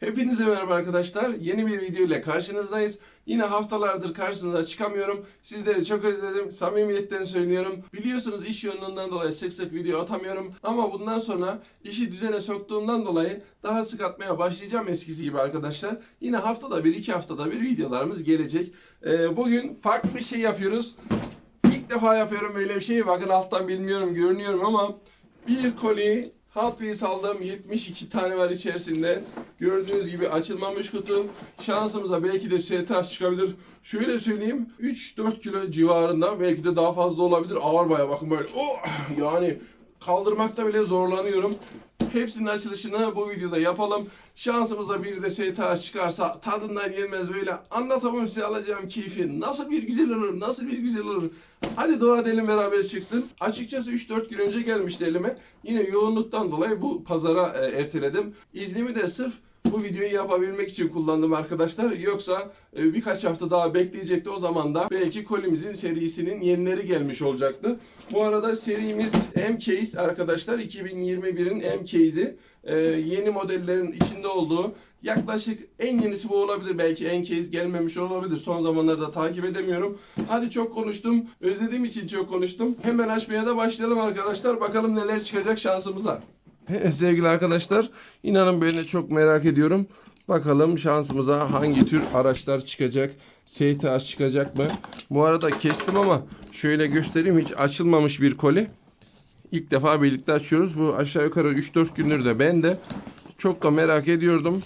Hepinize merhaba arkadaşlar. Yeni bir video ile karşınızdayız. Yine haftalardır karşınıza çıkamıyorum. Sizleri çok özledim. Samimiyetten söylüyorum. Biliyorsunuz iş yoğunluğundan dolayı sık sık video atamıyorum. Ama bundan sonra işi düzene soktuğumdan dolayı daha sık atmaya başlayacağım eskisi gibi arkadaşlar. Yine haftada bir, iki haftada bir videolarımız gelecek. Ee, bugün farklı bir şey yapıyoruz. İlk defa yapıyorum böyle bir şeyi. Bakın alttan bilmiyorum, görünüyorum ama bir koli Wheels aldım. 72 tane var içerisinde. Gördüğünüz gibi açılmamış kutu. Şansımıza belki de STH çıkabilir. Şöyle söyleyeyim. 3-4 kilo civarında. Belki de daha fazla olabilir. Ağır baya bakın böyle. Oh! Yani kaldırmakta bile zorlanıyorum. Hepsinin açılışını bu videoda yapalım. Şansımıza bir de STH çıkarsa tadından yenmez böyle. Anlatamam size alacağım keyfi. Nasıl bir güzel olur, nasıl bir güzel olur. Hadi dua edelim beraber çıksın. Açıkçası 3-4 gün önce gelmişti elime. Yine yoğunluktan dolayı bu pazara e, erteledim. İznimi de sırf bu videoyu yapabilmek için kullandım arkadaşlar. Yoksa e, birkaç hafta daha bekleyecekti. O zaman da belki kolimizin serisinin yenileri gelmiş olacaktı. Bu arada serimiz M-Case arkadaşlar. 2021'in M-Case'i. E, yeni modellerin içinde olduğu yaklaşık en yenisi bu olabilir. Belki M-Case gelmemiş olabilir. Son zamanlarda takip edemiyorum. Hadi çok konuştum. Özlediğim için çok konuştum. Hemen açmaya da başlayalım arkadaşlar. Bakalım neler çıkacak şansımıza. Sevgili arkadaşlar, inanın ben de çok merak ediyorum. Bakalım şansımıza hangi tür araçlar çıkacak? STH çıkacak mı? Bu arada kestim ama şöyle göstereyim hiç açılmamış bir koli. İlk defa birlikte açıyoruz. Bu aşağı yukarı 3-4 gündür de ben de çok da merak ediyordum.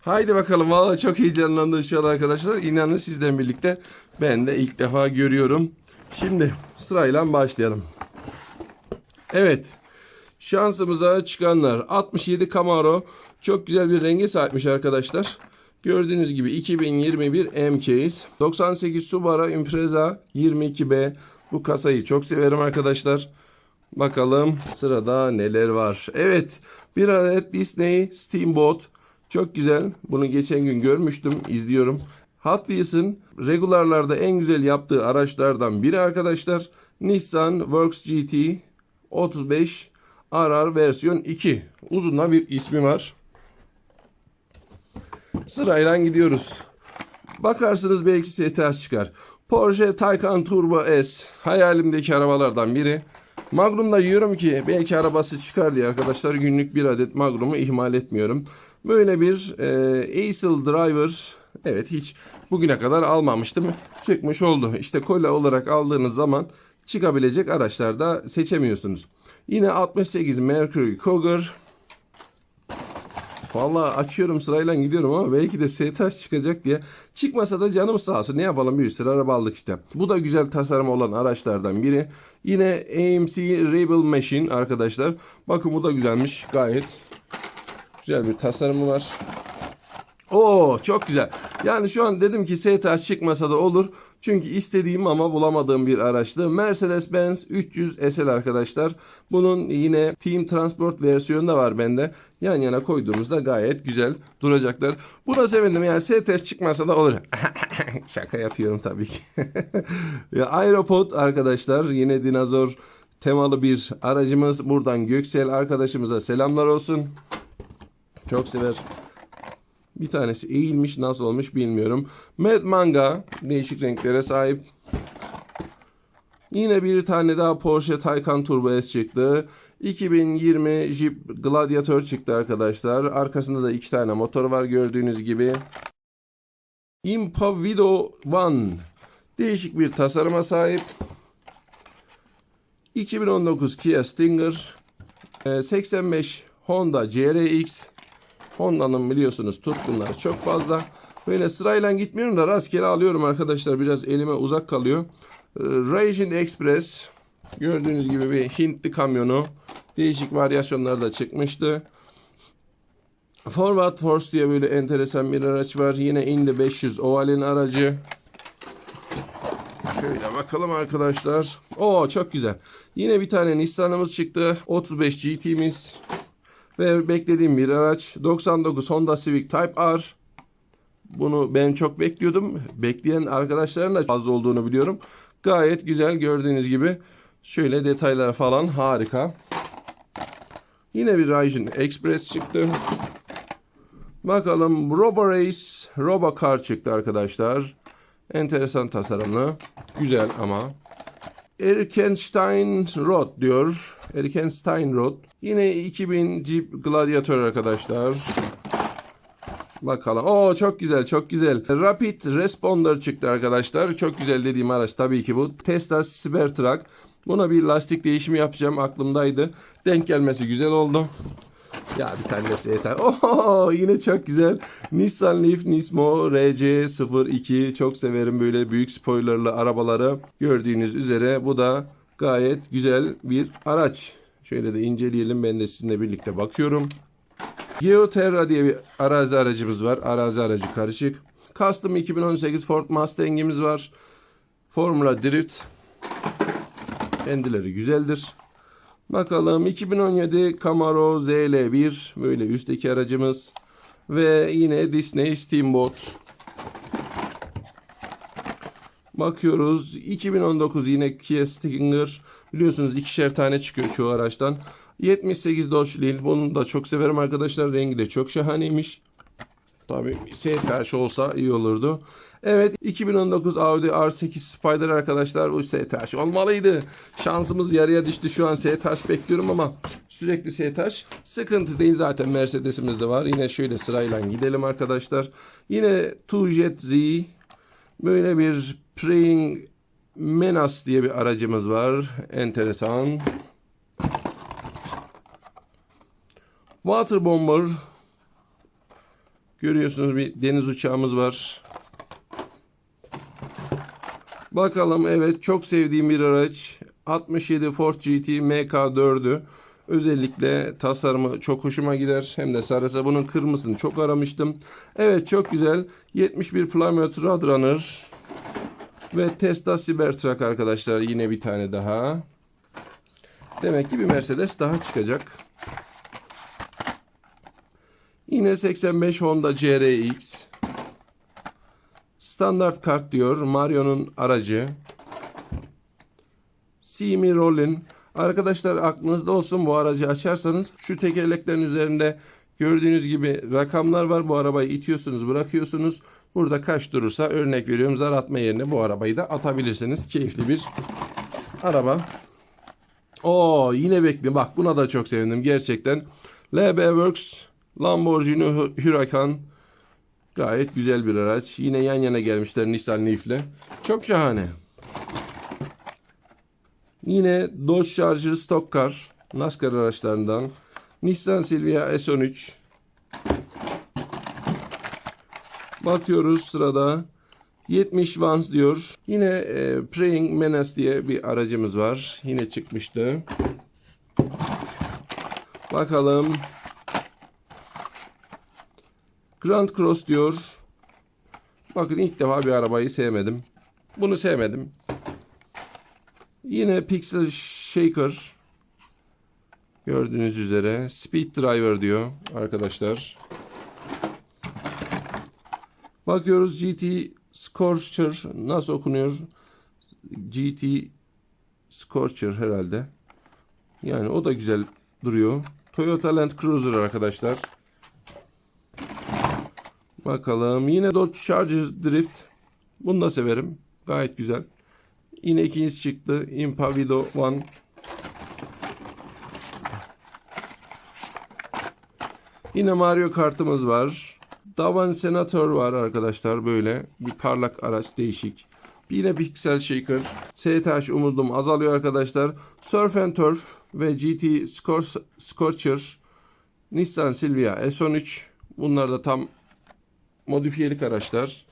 Haydi bakalım valla çok heyecanlandım şu an arkadaşlar. İnanın sizden birlikte ben de ilk defa görüyorum. Şimdi sırayla başlayalım. Evet. Şansımıza çıkanlar 67 Camaro çok güzel bir renge sahipmiş arkadaşlar. Gördüğünüz gibi 2021 M-Case 98 Subaru Impreza 22B bu kasayı çok severim arkadaşlar. Bakalım sırada neler var. Evet bir adet Disney Steamboat çok güzel. Bunu geçen gün görmüştüm izliyorum. Hot Wheels'ın regularlarda en güzel yaptığı araçlardan biri arkadaşlar. Nissan Works GT 35 RR versiyon 2. Uzun da bir ismi var. Sırayla gidiyoruz. Bakarsınız belki STH çıkar. Porsche Taycan Turbo S. Hayalimdeki arabalardan biri. Magnum'da yiyorum ki belki arabası çıkar diye arkadaşlar günlük bir adet Magnum'u ihmal etmiyorum. Böyle bir e, Acel Driver evet hiç bugüne kadar almamıştım. Çıkmış oldu. İşte kola olarak aldığınız zaman çıkabilecek araçlarda seçemiyorsunuz. Yine 68 Mercury Cougar. Vallahi açıyorum sırayla gidiyorum ama belki de STH çıkacak diye. Çıkmasa da canım sağ olsun ne yapalım bir sürü araba aldık işte. Bu da güzel tasarım olan araçlardan biri. Yine AMC Rebel Machine arkadaşlar. Bakın bu da güzelmiş gayet. Güzel bir tasarımı var. Oo çok güzel. Yani şu an dedim ki STH çıkmasa da olur. Çünkü istediğim ama bulamadığım bir araçtı. Mercedes-Benz 300 SL arkadaşlar. Bunun yine Team Transport versiyonu da var bende. Yan yana koyduğumuzda gayet güzel duracaklar. Buna sevindim yani STH çıkmasa da olur. Şaka yapıyorum tabii ki. ya, Aeropod arkadaşlar yine dinozor temalı bir aracımız. Buradan Göksel arkadaşımıza selamlar olsun. Çok sever. Bir tanesi eğilmiş nasıl olmuş bilmiyorum. Mad Manga değişik renklere sahip. Yine bir tane daha Porsche Taycan Turbo S çıktı. 2020 Jeep Gladiator çıktı arkadaşlar. Arkasında da iki tane motor var gördüğünüz gibi. Impavido One değişik bir tasarıma sahip. 2019 Kia Stinger. Ee, 85 Honda CRX. Honda'nın biliyorsunuz tutkunları çok fazla. Böyle sırayla gitmiyorum da rastgele alıyorum arkadaşlar. Biraz elime uzak kalıyor. Ee, Rajin Express. Gördüğünüz gibi bir Hintli kamyonu. Değişik varyasyonlarda çıkmıştı. Forward Force diye böyle enteresan bir araç var. Yine Indy 500 ovalin aracı. Şöyle bakalım arkadaşlar. Oo çok güzel. Yine bir tane Nissan'ımız çıktı. 35 GT'miz. Ve beklediğim bir araç 99 Honda Civic Type R. Bunu ben çok bekliyordum. Bekleyen arkadaşların da fazla olduğunu biliyorum. Gayet güzel gördüğünüz gibi. Şöyle detaylar falan harika. Yine bir Ryzen Express çıktı. Bakalım Robo Race Robo Car çıktı arkadaşlar. Enteresan tasarımlı. Güzel ama. Erkenstein Road diyor. Erkenstein Road. Yine 2000 Jeep Gladiator arkadaşlar. Bakalım. Oo çok güzel çok güzel. Rapid Responder çıktı arkadaşlar. Çok güzel dediğim araç tabii ki bu. Tesla Cybertruck. Buna bir lastik değişimi yapacağım aklımdaydı. Denk gelmesi güzel oldu. Ya bir tanesi yeter. Oo yine çok güzel. Nissan Leaf Nismo RC02 çok severim böyle büyük spoilerlı arabaları. Gördüğünüz üzere bu da gayet güzel bir araç. Şöyle de inceleyelim ben de sizinle birlikte bakıyorum. Geoterra diye bir arazi aracımız var. Arazi aracı karışık. Custom 2018 Ford Mustang'imiz var. Formula Drift. Kendileri güzeldir. Bakalım 2017 Camaro ZL1 böyle üstteki aracımız ve yine Disney Steamboat. Bakıyoruz 2019 yine Kia Stinger biliyorsunuz ikişer tane çıkıyor çoğu araçtan. 78 Dodge Lil bunu da çok severim arkadaşlar rengi de çok şahaneymiş. Tabii STH olsa iyi olurdu. Evet 2019 Audi R8 Spider arkadaşlar bu STH olmalıydı. Şansımız yarıya düştü şu an STH bekliyorum ama sürekli STH sıkıntı değil zaten Mercedes'imiz de var. Yine şöyle sırayla gidelim arkadaşlar. Yine Tujet Z böyle bir Praying Menas diye bir aracımız var. Enteresan. Water Bomber Görüyorsunuz bir deniz uçağımız var. Bakalım evet çok sevdiğim bir araç. 67 Ford GT MK4'ü. Özellikle tasarımı çok hoşuma gider. Hem de sarısı bunun kırmızısını çok aramıştım. Evet çok güzel. 71 Plymouth Roadrunner. Ve Tesla Cybertruck arkadaşlar. Yine bir tane daha. Demek ki bir Mercedes daha çıkacak. Yine 85 Honda CRX. Standart kart diyor. Mario'nun aracı. Simi Rollin. Arkadaşlar aklınızda olsun bu aracı açarsanız şu tekerleklerin üzerinde gördüğünüz gibi rakamlar var. Bu arabayı itiyorsunuz bırakıyorsunuz. Burada kaç durursa örnek veriyorum zar atma yerine bu arabayı da atabilirsiniz. Keyifli bir araba. Oo yine bekle bak buna da çok sevindim gerçekten. LB Works Lamborghini Huracan gayet güzel bir araç. Yine yan yana gelmişler Nissan Leaf'le. Çok şahane. Yine Dodge Charger Stock Car NASCAR araçlarından. Nissan Silvia S13. Bakıyoruz sırada 70 Vans diyor. Yine e, Praying Menace diye bir aracımız var. Yine çıkmıştı. Bakalım Grand Cross diyor. Bakın ilk defa bir arabayı sevmedim. Bunu sevmedim. Yine Pixel Shaker. Gördüğünüz üzere. Speed Driver diyor arkadaşlar. Bakıyoruz GT Scorcher nasıl okunuyor? GT Scorcher herhalde. Yani o da güzel duruyor. Toyota Land Cruiser arkadaşlar. Bakalım. Yine Dodge Charger Drift. Bunu da severim. Gayet güzel. Yine ikincisi çıktı. Impavido One. Yine Mario kartımız var. Davan Senator var arkadaşlar böyle. Bir parlak araç değişik. Yine Pixel Shaker. STH umudum azalıyor arkadaşlar. Surf and Turf ve GT Scor- Scorcher. Nissan Silvia S13. Bunlar da tam modifiyelik araçlar.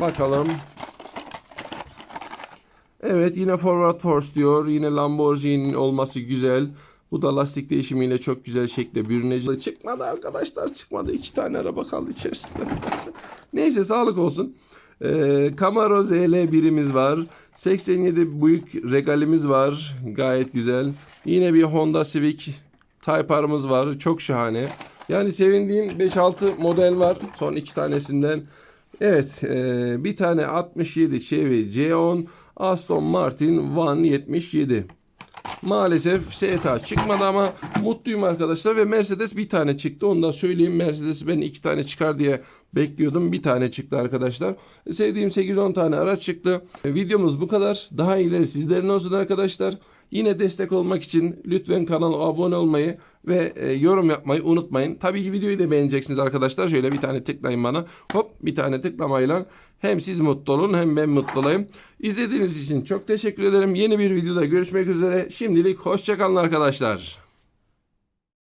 Bakalım. Evet yine Forward Force diyor. Yine Lamborghini'nin olması güzel. Bu da lastik değişimiyle çok güzel şekilde bürünecek. Çıkmadı arkadaşlar çıkmadı. İki tane araba kaldı içerisinde. Neyse sağlık olsun. Ee, Camaro ZL birimiz var. 87 büyük regalimiz var. Gayet güzel. Yine bir Honda Civic Type R'ımız var. Çok şahane. Yani sevindiğim 5-6 model var. Son iki tanesinden. Evet e, bir tane 67 Chevy C10 Aston Martin Van 77. maalesef STA çıkmadı ama mutluyum arkadaşlar ve Mercedes bir tane çıktı. Onu da söyleyeyim. Mercedes ben iki tane çıkar diye bekliyordum. Bir tane çıktı arkadaşlar. Sevdiğim 8-10 tane araç çıktı. Videomuz bu kadar. Daha iyileri sizlerin olsun arkadaşlar. Yine destek olmak için lütfen kanala abone olmayı ve e, yorum yapmayı unutmayın. Tabii ki videoyu da beğeneceksiniz arkadaşlar. Şöyle bir tane tıklayın bana. Hop bir tane tıklamayla hem siz mutlu olun hem ben mutlu olayım. İzlediğiniz için çok teşekkür ederim. Yeni bir videoda görüşmek üzere. Şimdilik hoşçakalın arkadaşlar.